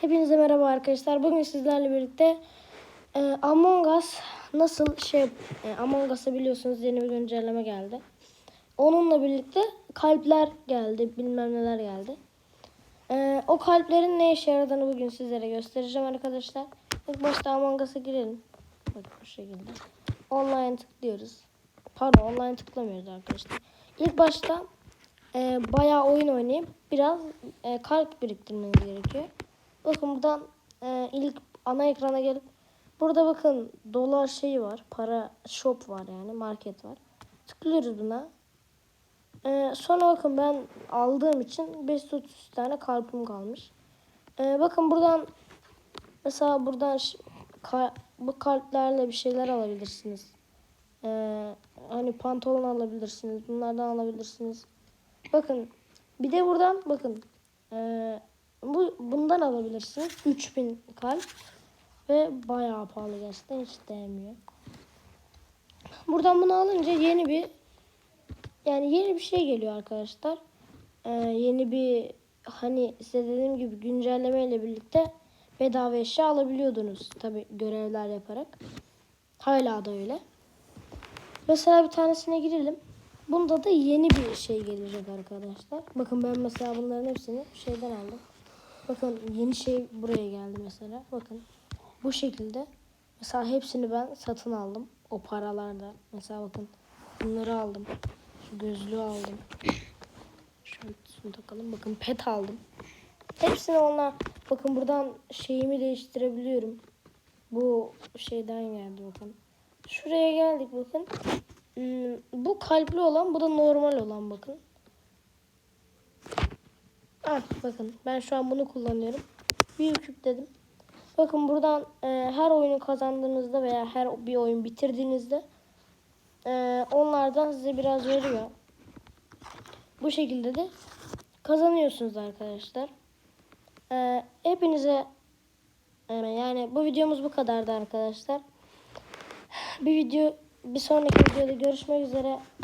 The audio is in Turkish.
Hepinize merhaba arkadaşlar. Bugün sizlerle birlikte e, Among Us nasıl şey e, Among Us'a biliyorsunuz yeni bir güncelleme geldi. Onunla birlikte kalpler geldi, bilmem neler geldi. E, o kalplerin ne işe yaradığını bugün sizlere göstereceğim arkadaşlar. İlk başta Among Us'a girelim. Bak bu şekilde. Online tıklıyoruz. Pardon online tıklamıyoruz arkadaşlar. İlk başta e, bayağı oyun oynayıp biraz e, kalp biriktirmeniz gerekiyor. Bakın buradan e, ilk ana ekrana gelip burada bakın dolar şeyi var. Para shop var yani market var. Tıklıyoruz buna. E, sonra bakın ben aldığım için 530 tane kalbim kalmış. E, bakın buradan mesela buradan ka- bu kalplerle bir şeyler alabilirsiniz. E, hani pantolon alabilirsiniz. Bunlardan alabilirsiniz. Bakın bir de buradan bakın eee, bu bundan alabilirsiniz 3000 kalp ve bayağı pahalı gerçekten hiç değmiyor. Buradan bunu alınca yeni bir yani yeni bir şey geliyor arkadaşlar. Eee, yeni bir hani size dediğim gibi güncelleme ile birlikte bedava eşya alabiliyordunuz tabi görevler yaparak. Hala da öyle. Mesela bir tanesine girelim. Bunda da yeni bir şey gelecek arkadaşlar. Bakın ben mesela bunların hepsini şeyden aldım. Bakın yeni şey buraya geldi mesela. Bakın bu şekilde. Mesela hepsini ben satın aldım. O paralarda. Mesela bakın bunları aldım. Şu gözlüğü aldım. Şöyle şunu takalım. Bakın pet aldım. Hepsini onlar. Bakın buradan şeyimi değiştirebiliyorum. Bu şeyden geldi bakın. Şuraya geldik bakın. Hmm, bu kalpli olan, bu da normal olan bakın. Ah, bakın ben şu an bunu kullanıyorum. Bir küp dedim. Bakın buradan e, her oyunu kazandığınızda veya her bir oyun bitirdiğinizde e, onlardan size biraz veriyor. Bu şekilde de kazanıyorsunuz arkadaşlar. E, hepinize e, yani bu videomuz bu kadardı arkadaşlar. Bir video bir sonraki videoda görüşmek üzere.